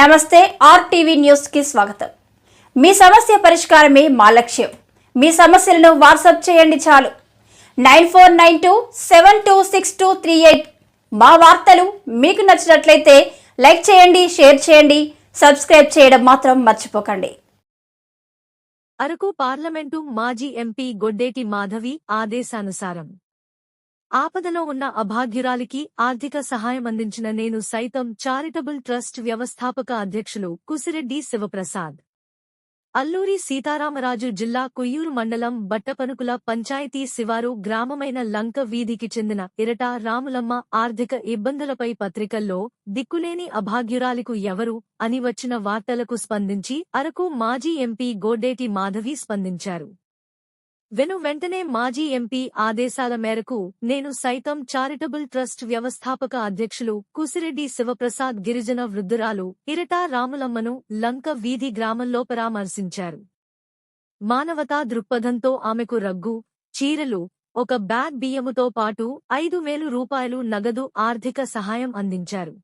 నమస్తే ఆర్టీవీ న్యూస్కి స్వాగతం. మీ సమస్య పరిష్కారమే మా లక్ష్యం. మీ సమస్యలను వాట్సాప్ చేయండి చాలు. Nine four nine two seven two six two three eight మా వార్తలు మీకు నచ్చినట్లయితే లైక్ చేయండి షేర్ చేయండి సబ్స్క్రైబ్ చేయడం మాత్రం మర్చిపోకండి. అరకు పార్లమెంటు మాజీ ఎంపీ గొడ్డేటి మాధవి ఆదేశానుసారం ఆపదలో ఉన్న అభాగ్యురాలికి ఆర్థిక సహాయం అందించిన నేను సైతం చారిటబుల్ ట్రస్ట్ వ్యవస్థాపక అధ్యక్షులు కుసిరెడ్డి శివప్రసాద్. అల్లూరి సీతారామరాజు జిల్లా కుయ్యూరు మండలం బట్టపనుకుల పంచాయతీ శివారు గ్రామమైన లంక వీధికి చెందిన ఇరట రాములమ్మ ఆర్థిక ఇబ్బందులపై పత్రికల్లో దిక్కులేని అభాగ్యురాలికు ఎవరు అని వచ్చిన వార్తలకు స్పందించి అరకు మాజీ ఎంపీ గోడేటి మాధవి స్పందించారు. వెను వెంటనే మాజీ ఎంపీ ఆదేశాల మేరకు నేను సైతం చారిటబుల్ ట్రస్ట్ వ్యవస్థాపక అధ్యక్షులు కుసిరెడ్డి శివప్రసాద్ గిరిజన వృద్ధురాలు ఇరటా రాములమ్మను లంక వీధి గ్రామంలో పరామర్శించారు. మానవతా దృక్పథంతో ఆమెకు రగ్గు చీరలు ఒక బ్యాగ్ బియ్యముతో పాటు ఐదు వేలు రూపాయలు నగదు ఆర్థిక సహాయం అందించారు.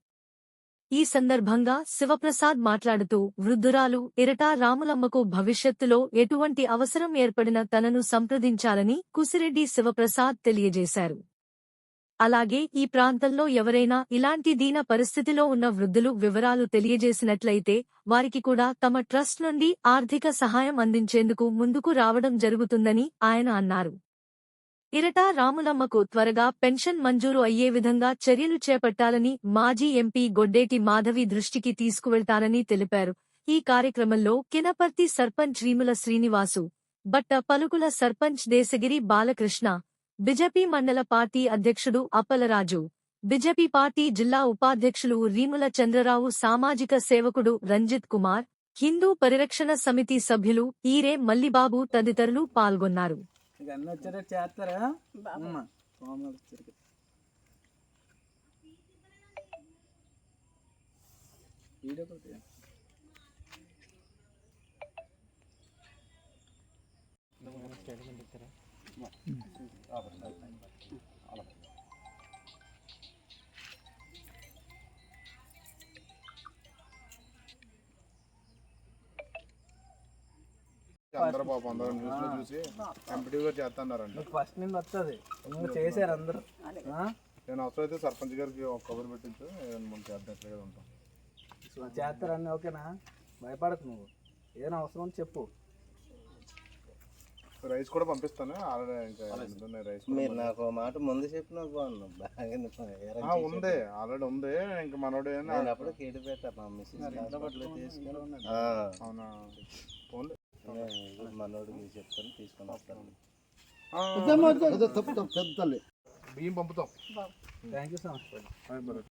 ఈ సందర్భంగా శివప్రసాద్ మాట్లాడుతూ వృద్ధురాలు ఇరటా రాములమ్మకు భవిష్యత్తులో ఎటువంటి అవసరం ఏర్పడిన తనను సంప్రదించాలని కుసిరెడ్డి శివప్రసాద్ తెలియజేశారు. అలాగే ఈ ప్రాంతంలో ఎవరైనా ఇలాంటి దీన పరిస్థితిలో ఉన్న వృద్ధులు వివరాలు తెలియజేసినట్లయితే వారికి కూడా తమ ట్రస్ట్ నుండి ఆర్థిక సహాయం అందించేందుకు ముందుకు రావడం జరుగుతుందని ఆయన అన్నారు. ఇరటా రాములమ్మకు త్వరగా పెన్షన్ మంజూరు అయ్యే విధంగా చర్యలు చేపట్టాలని మాజీ ఎంపీ గొడ్డేటి మాధవి దృష్టికి తీసుకువెళ్తానని తెలిపారు. ఈ కార్యక్రమంలో కినపర్తి సర్పంచ్ రీముల శ్రీనివాసు బట్ట పలుకుల సర్పంచ్ దేశగిరి బాలకృష్ణ బిజెపి మండల పార్టీ అధ్యక్షుడు అప్పలరాజు బిజెపి పార్టీ జిల్లా ఉపాధ్యక్షులు రీముల చంద్రరావు సామాజిక సేవకుడు రంజిత్ కుమార్ హిందూ పరిరక్షణ సమితి సభ్యులు ఈరే మల్లిబాబు తదితరులు పాల్గొన్నారు. ఇక అన్నీ వచ్చారో చేస్తారా అమ్మ కోమలు వచ్చారు వీడియో కొట్టి అందరూ పాపం అందరూ న్యూస్లో చూసి ఎంపీటీ గారు చేస్తున్నారంట. ఫస్ట్ నుండి వస్తుంది చేశారు అందరూ. ఆ? నేను అవసరం అయితే సర్పంచ్ గారికి ఒక కబురు పెట్టించు ఏదైనా మనం చేద్దాం ఉంటాం. చేస్తారని ఓకేనా? భయపడకు నువ్వు. ఏదైనా అవసరం ఉంటే చెప్పు. రైస్ కూడా పంపిస్తాను. ఆల్రెడీ ఇంకా రైస్ మీరు నాకు మాట ముందు చెప్పినా బాగున్నాం బాగా ఆ, ఉంది. ఆల్రెడీ ఉంది. ఇంకా మనోడు అప్పుడు కేడి పెట్టా మా మిస్సెస్ హాస్పిటల్ తీసుకుని ఆ, అవునా? ఫోన్ మనోడికి చెప్తాను తీసుకొని వస్తాను. బియ్యం పంపుతాం. Thank you so much